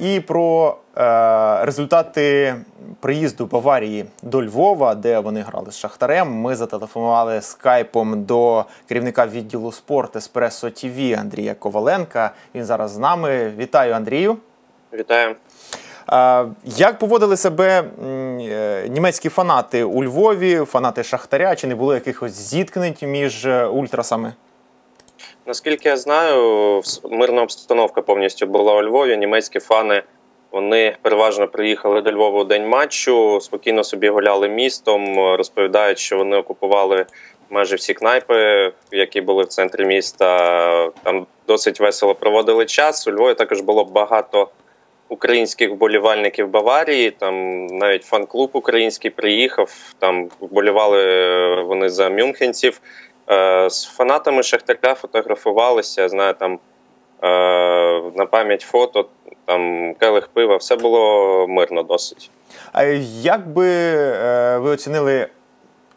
І про е, результати приїзду Баварії до Львова, де вони грали з Шахтарем. Ми зателефонували скайпом до керівника відділу спорту Еспресо ТВ Андрія Коваленка. Він зараз з нами. Вітаю, Андрію. Вітаю. Е, як поводили себе е, німецькі фанати у Львові, фанати Шахтаря? Чи не було якихось зіткнень між е, ультрасами? Наскільки я знаю, мирна обстановка повністю була у Львові. Німецькі фани вони переважно приїхали до Львова у день матчу, спокійно собі гуляли містом, розповідають, що вони окупували майже всі кнайпи, які були в центрі міста. Там досить весело проводили час. У Львові також було багато українських вболівальників Баварії. Там навіть фан-клуб український приїхав. Там вболівали вони за мюнхенців. Е, з фанатами Шахтаря фотографувалися. Я знаю, там е, на пам'ять фото, там келих пива, все було мирно досить. А як би е, ви оцінили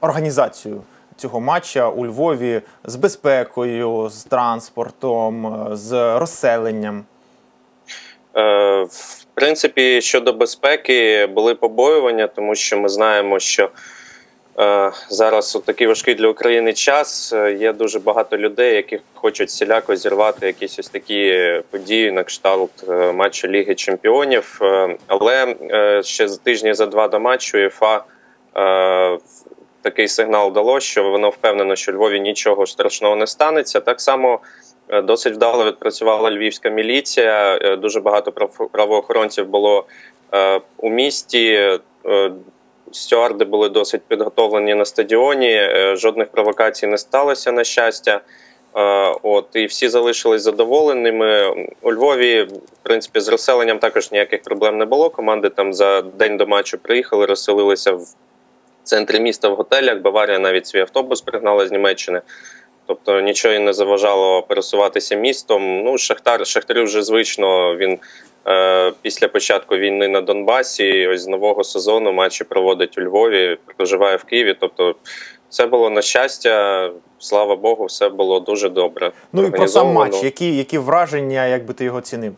організацію цього матча у Львові з безпекою, з транспортом, з розселенням? В принципі, щодо безпеки були побоювання, тому що ми знаємо, що зараз у такий важкий для України час. Е, є дуже багато людей, які хочуть всіляко зірвати якісь ось такі події на кшталт е, матчу Ліги Чемпіонів. Але ще за тижні за два до матчу ЄФА такий сигнал дало, що воно впевнено, що Львові нічого страшного не станеться. Так само. Досить вдало відпрацювала львівська міліція. Дуже багато правоохоронців було у місті стюарди були досить підготовлені на стадіоні. Е, жодних провокацій не сталося на щастя. Е, от і всі залишились задоволеними. У Львові, в принципі, з розселенням також ніяких проблем не було. Команди там за день до матчу приїхали, розселилися в центрі міста в готелях. Баварія навіть свій автобус пригнала з Німеччини. Тобто нічого не заважало пересуватися містом. Ну, Шахтар Шахтарю вже звично він Е, після початку війни на Донбасі. Ось з нового сезону матчі проводить у Львові, проживає в Києві. Тобто, все було на щастя, слава Богу, все було дуже добре. Ну і про сам матч, які які враження, як би ти його цінив?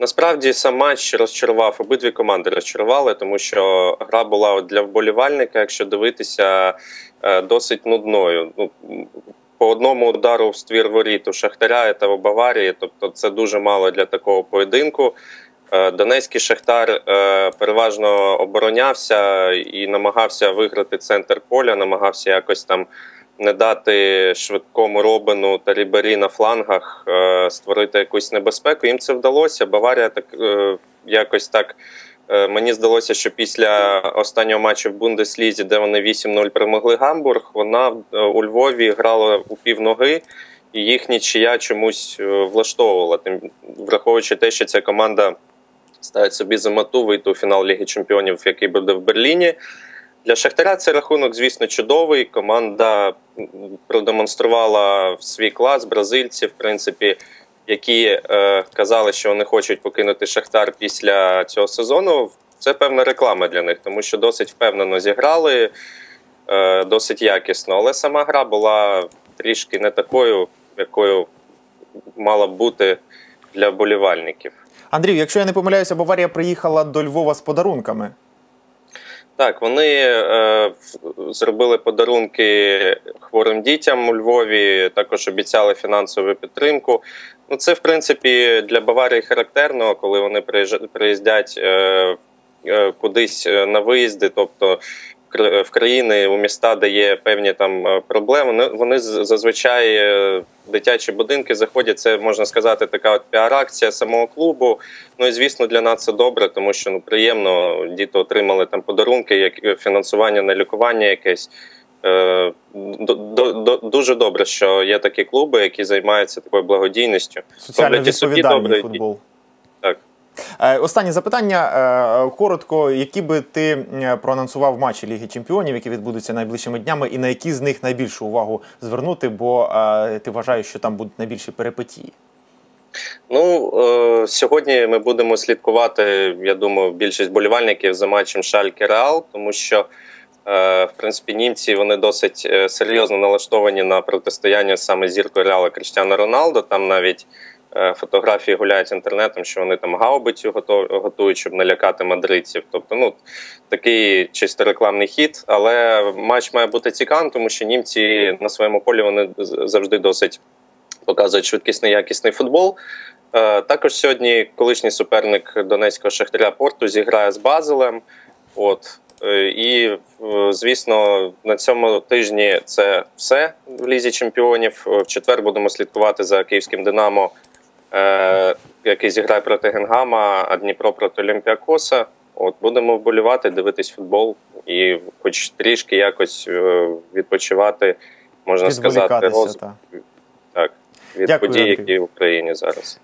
Насправді сам матч розчарував обидві команди розчарували, тому що гра була для вболівальника, якщо дивитися, е, досить нудною. Ну по одному удару в ствір воріт у Шахтаря та в Баварії. Тобто, це дуже мало для такого поєдинку. Е, Донецький Шахтар е, переважно оборонявся і намагався виграти центр поля, намагався якось там не дати швидкому робину та рібері на флангах е, створити якусь небезпеку. Їм це вдалося. Баварія так якось так. Мені здалося, що після останнього матчу в Бундеслізі, де вони 8-0 перемогли Гамбург, вона у Львові грала у півноги, і їх нічия чомусь влаштовувала. Тим враховуючи те, що ця команда ставить собі за мету вийти у фінал Ліги Чемпіонів, який буде в Берліні. Для Шахтаря цей рахунок, звісно, чудовий. Команда продемонструвала свій клас бразильці, в принципі, які е, казали, що вони хочуть покинути Шахтар після цього сезону. Це певна реклама для них, тому що досить впевнено зіграли, е, досить якісно. Але сама гра була трішки не такою, якою мала б бути для болівальників. Андрій, якщо я не помиляюся, Баварія приїхала до Львова з подарунками. Так, вони е, зробили подарунки хворим дітям у Львові. Також обіцяли фінансову підтримку. Ну, це в принципі для Баварії характерно, коли вони приїздять е, е, кудись на виїзди, тобто в країни у міста, де є певні там е, проблеми. Вони зазвичай е, дитячі будинки заходять. Це можна сказати, така от піар-акція самого клубу. Ну і звісно, для нас це добре, тому що ну приємно діти отримали там подарунки, як фінансування на лікування якесь. Е, дуже добре, що є такі клуби, які займаються такою благодійністю. Соціально відповідальний футбол. Е, останнє запитання е, коротко, які би ти проанонсував матчі Ліги Чемпіонів, які відбудуться найближчими днями, і на які з них найбільшу увагу звернути, бо е, ти вважаєш, що там будуть найбільші перипетії? Ну сьогодні ми будемо слідкувати. Я думаю, більшість болівальників за матчем Шальки Реал, тому що в принципі німці вони досить серйозно налаштовані на протистояння саме зіркою Реала Кріштіану Роналдо. Там навіть Фотографії гуляють інтернетом, що вони там гаубицю готують, щоб налякати мадридців. Тобто, ну такий чисто рекламний хід. Але матч має бути цікавим, тому що німці на своєму полі вони завжди досить показують швидкісний якісний футбол. Також сьогодні колишній суперник Донецького Шахтаря Порту зіграє з Базелем. От Е, і, звісно, на цьому тижні це все в лізі чемпіонів. В четвер будемо слідкувати за київським Динамо, е, який зіграє проти Генгама, а Дніпро проти Олімпіакоса. От будемо вболівати, дивитись футбол і, хоч трішки якось е, відпочивати, можна сказати, роз... так, від Дякую, подій, які в Україні зараз.